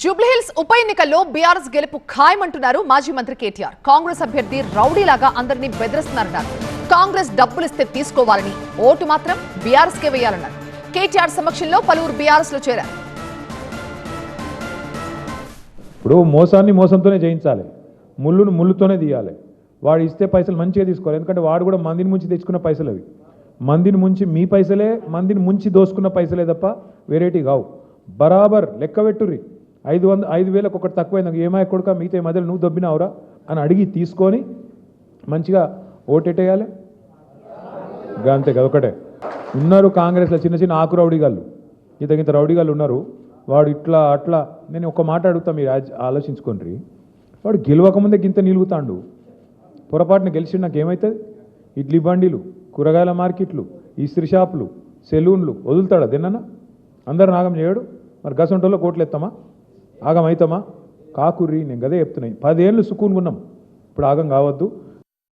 జూబ్లీహిల్స్ ఉప ఎన్నికల్లో బీఆర్ఎస్ గెలుపు ఖాయమంటున్నారు మాజీ మంత్రి కేటీఆర్. కాంగ్రెస్ అభ్యర్థి రౌడీలాగా అందరినీ బెదిరిస్తున్నారన్నారు. కాంగ్రెస్ డబ్బులిస్తే తీసుకోవాలని ఓటు మాత్రం బీఆర్ఎస్ కే వేయాలన్నారు. కేటీఆర్ సమక్షంలో పలువురు బీఆర్ఎస్లో చేరారు. ఇప్పుడు మోసాన్ని మోసంతోనే జయించాలి. ముళ్ళును ముళ్ళుతోనే తీయాలి. వాడు ఇస్తే పైసలు మంచిగా తీసుకోవాలి. ఎందుకంటే వాడు కూడా మందిని ముంచి తెచ్చుకున్న పైసలు అవి. మందిని ముంచి మీ పైసలే మందిని ముంచి దోసుకున్న పైసలే తప్ప వేరేటి కావు. బరాబర్ లెక్క పెట్టుర్రి. ఐదు వంద ఐదు వేలకు ఒకటి తక్కువైంది. ఏమాయ కొడుక మిగతా మధ్యలో నువ్వు దొబ్బినావురా అని అడిగి తీసుకొని మంచిగా ఓటెట్టేయాలి. గా అంతే కదా ఒకటే. ఉన్నారు కాంగ్రెస్లో చిన్న చిన్న ఆకు రౌడీగాళ్ళు. ఇంత ఇంత రౌడీగాళ్ళు ఉన్నారు. వాడు ఇట్లా అట్లా. నేను ఒక మాట అడుగుతా మీరు ఆలోచించుకోండి. వాడు గెలవకముందే గింత నిలుగుతాండు. పొరపాటున గెలిచి నాకు ఏమవుతుంది ఇడ్లీ బండిలు కూరగాయల మార్కెట్లు ఇస్త్రీ షాపులు సెలూన్లు వదులుతాడా తిన్ననా అందరు నాగం చేయడు? మరి గసంటోలో కోట్లు ఎత్తామా ఆగం అవుతామా కాకుర్రి నేను గదే చెప్తున్నాయి పదేళ్ళు సుకూన్గున్నాం. ఇప్పుడు ఆగం కావద్దు.